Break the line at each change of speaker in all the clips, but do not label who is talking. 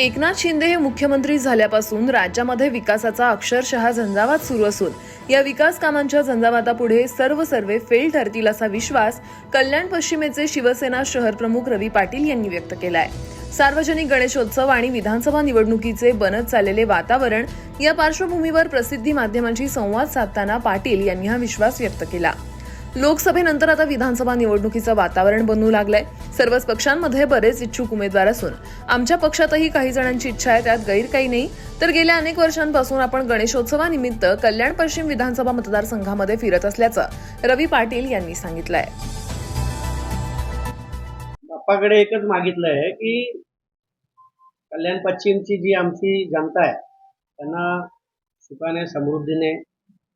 एकनाथ शिंदे हे मुख्यमंत्री झाल्यापासून राज्यामध्ये विकासाचा अक्षरशः झंझावात सुरू असून या विकास कामांच्या झंझावातापुढे सर्व सर्वे फेल ठरतील असा विश्वास कल्याण पश्चिमेचे शिवसेना शहर प्रमुख रवी पाटील यांनी व्यक्त केलाय. सार्वजनिक गणेशोत्सव आणि विधानसभा निवडणुकीचे बनत चाललेले वातावरण या पार्श्वभूमीवर प्रसिद्धी माध्यमांशी संवाद साधताना पाटील यांनी हा विश्वास व्यक्त केला. लोकसभेनंतर आता विधानसभा निवडणुकीचं वातावरण बनू लागलंय. सर्वच पक्षांमध्ये बरेच इच्छुक उमेदवार असून आमच्या पक्षातही काही जणांची इच्छा आहे त्यात गैर काही नाही. तर गेल्या अनेक वर्षांपासून आपण गणेशोत्सवानिमित्त कल्याण पश्चिम विधानसभा मतदारसंघामध्ये फिरत असल्याचं रवी पाटील यांनी सांगितलंय.
बाप्पाकडे एकच मागितलं आहे की कल्याण पश्चिमची जी आमची जनता आहे त्यांना सुखाने समृद्धीने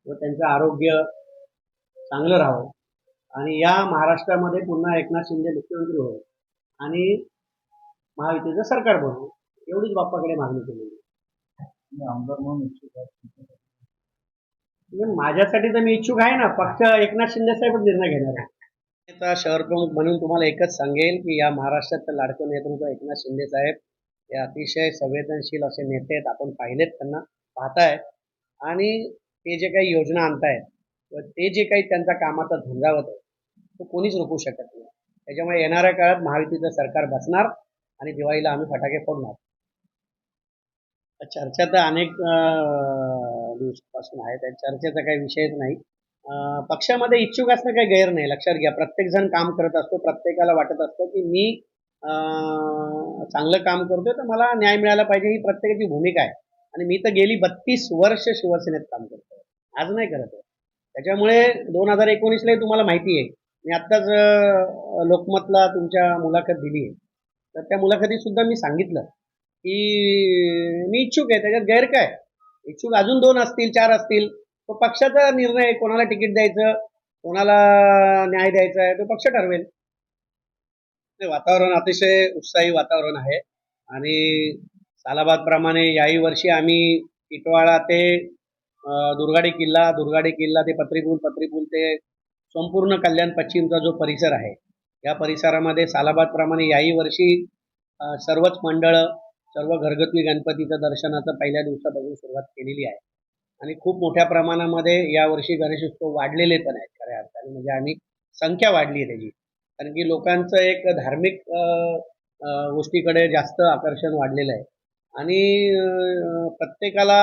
व त्यांचं आरोग्य चांगलं राहावं. आणि या महाराष्ट्रामध्ये पुन्हा एकनाथ शिंदे मुख्यमंत्री होईल आणि महायुतीचं सरकार बनवू एवढीच बाप्पाकडे मागणी केलेली.
आमदार म्हणून इच्छुक आहे.
म्हणजे माझ्यासाठी तर मी इच्छुक आहे ना. पक्ष एकनाथ शिंदे साहेबच निर्णय घेणार आहे. आता शहर प्रमुख म्हणून तुम्हाला एकच सांगेल की या महाराष्ट्राचं लाडकं नेतृत्व एकनाथ शिंदे साहेब हे अतिशय संवेदनशील असे नेते आहेत. आपण पाहिलेत त्यांना पाहतायत. आणि ते जे काही योजना आणतायत ते जे काही त्यांचा कामाचा झंझावत आहे तो कोणीच रोखू शकत नाही. त्याच्यामुळे येणाऱ्या काळात महायुतीचं सरकार बसणार आणि दिवाळीला आम्ही फटाके फोडणार. चर्चा तर अनेक दिवसापासून आहे त्या चर्चेचा काही विषयच नाही. पक्षामध्ये इच्छुक असणं काही गैर नाही. लक्षात घ्या प्रत्येक जण काम करत असतो प्रत्येकाला वाटत असतं की मी चांगलं काम करतोय तर मला न्याय मिळाला पाहिजे. ही प्रत्येकाची भूमिका आहे. आणि मी तर गेली बत्तीस वर्ष शिवसेनेत काम करतोय. आज नाही करत आहे. त्याच्यामुळे दोन हजार एकोणीसलाही तुम्हाला माहिती आहे. मी आत्ताच लोकमतला तुमच्या मुलाखत दिली आहे. तर त्या मुलाखतीतसुद्धा मी सांगितलं की मी इच्छुक आहे त्याच्यात गैर काय इच्छुक अजून दोन असतील चार असतील तो पक्षाचा निर्णय कोणाला तिकीट द्यायचं कोणाला न्याय द्यायचा आहे तो पक्ष ठरवेल. ते वातावरण अतिशय उत्साही वातावरण आहे. आणि सालाबाद प्रमाणे याही वर्षी आम्ही इटवाळा ते दुर्गाडी किल्ला दुर्गाडी किल्ला ते पत्रीपूल पत्रीपूल ते संपूर्ण कल्याण पश्चिमचा जो परिसर आहे या परिसरामध्ये सालाबादप्रमाणे याही वर्षी सर्वच मंडळं सर्व घरगुती गणपतीचं दर्शनाचं पहिल्या दिवसापासून सुरुवात केलेली आहे. आणि खूप मोठ्या प्रमाणामध्ये यावर्षी गणेशोत्सव वाढलेले पण आहेत खऱ्या अर्थाने. म्हणजे आम्ही संख्या वाढली आहे त्याची. कारण की लोकांचं एक धार्मिक गोष्टीकडे जास्त आकर्षण वाढलेलं आहे. आणि प्रत्येकाला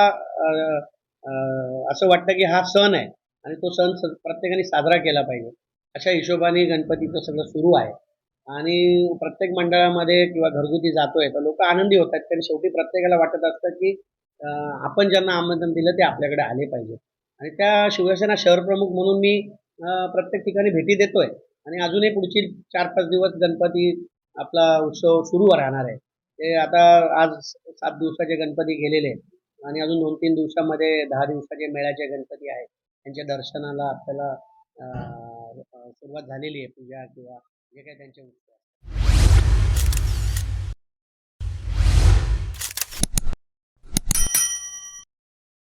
असं वाटतं की हा सण आहे आणि तो सण स- प्रत्येकाने साजरा केला पाहिजे. अशा हिशोबाने गणपतीचं सगळं सुरू आहे. आणि प्रत्येक मंडळामध्ये किंवा घरगुती जातोय तर लोक आनंदी होतात. कारण शेवटी प्रत्येकाला वाटत असतं की आपण ज्यांना आमंत्रण दिलं ते आपल्याकडे आले पाहिजे. आणि त्या शिवसेना शहर प्रमुख म्हणून मी प्रत्येक ठिकाणी भेटी देतोय. आणि अजूनही पुढची चार पाच दिवस गणपती आपला उत्सव सुरू राहणार आहे. ते आता आज सात दिवसाचे गणपती गेलेले आहेत. आणि अजून दोन तीन दिवसामध्ये दहा दिवसाचे मेळ्याचे गणपती आहेत. त्यांच्या दर्शनाला आपल्याला सुरुवात झालेली आहे पूजा किंवा जे काही त्यांचे उत्सव